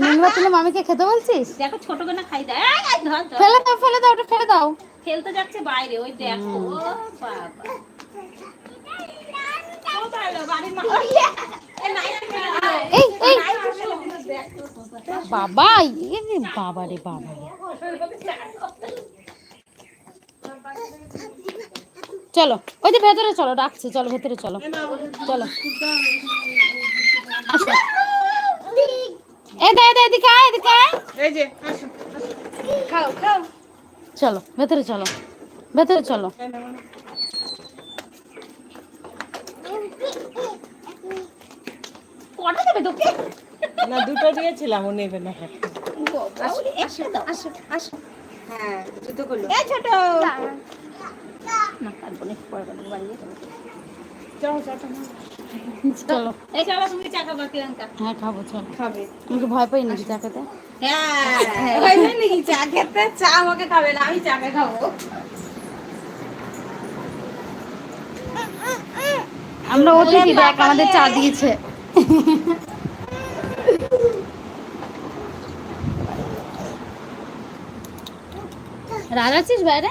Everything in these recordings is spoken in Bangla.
নোংরা তুলে মামিকে খেতে বলছিস দেখো ছোট করে খাই দেয় ফেলে দাও ফেলে দাও ওটা ফেলে দাও খেলতে যাচ্ছে বাইরে ওই দেখো ও বাবা। বাবা রে বাবা রে বাবা রে। চলো ওই যে ভেতরে চলো ডাকছে চলো ভেতরে চলো। চলো। চলো ভেতরে চলো ভেতরে চলো। কটা দেবে তোকে না দুটো দিয়েছিলাম ও নেবে না। আসো আসো আসো। হ্যাঁ ছোট। করল এ ছোট না পারব পরে পারব বাড়ি গিয়ে খাব। যাও যাও। চলো। এই চলো তুমি চা খাবা প্রিয়াঙ্কা। হ্যাঁ খাব চলো। খাবে। আমাকে ভয় পাই নাকি চা খেতে? হ্যাঁ ওই নাকি? চা খেতে চা আমাকে খাবে না আমি চাকে খাব? আমরা অতিথি দেখ আমাদের চা দিয়েছে। রাগ আছিস বাইরে?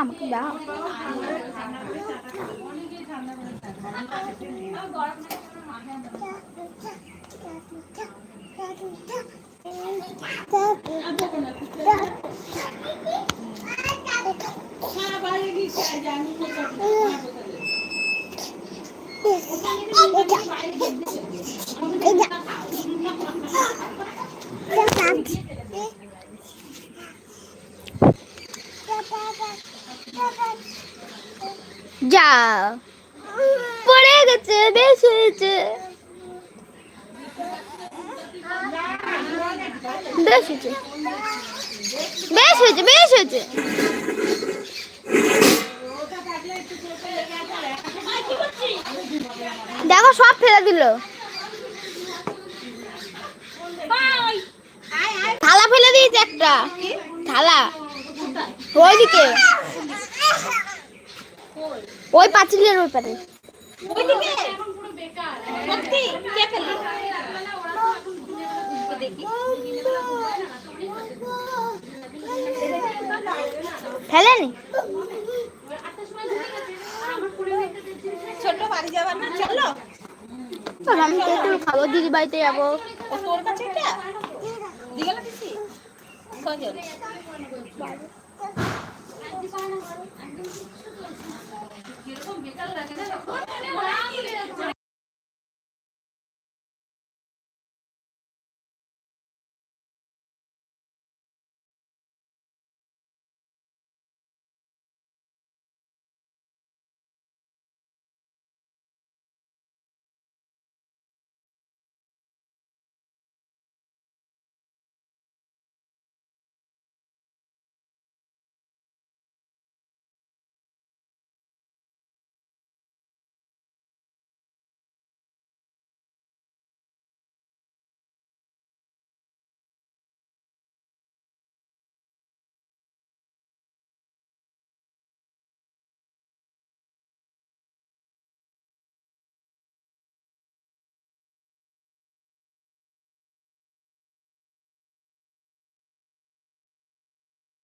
আমাকে দাও। যা পড়ে গেছে, বেশ হয়েছে। বেশ হয়েছে। বেশ হয়েছে বেশ হয়েছে। দেখো, সব ফেলে দিল। থালা ফেলে দিয়েছে একটা। থালা। ওইদিকে। ওই পাঁচিলের ওই পারে ফেলেনি? ছোট বাড়ি যাবার না? চলো। আমি তো একটু খাব দিদি বাড়িতে যাব। তোর কাছে এটা? দিছি?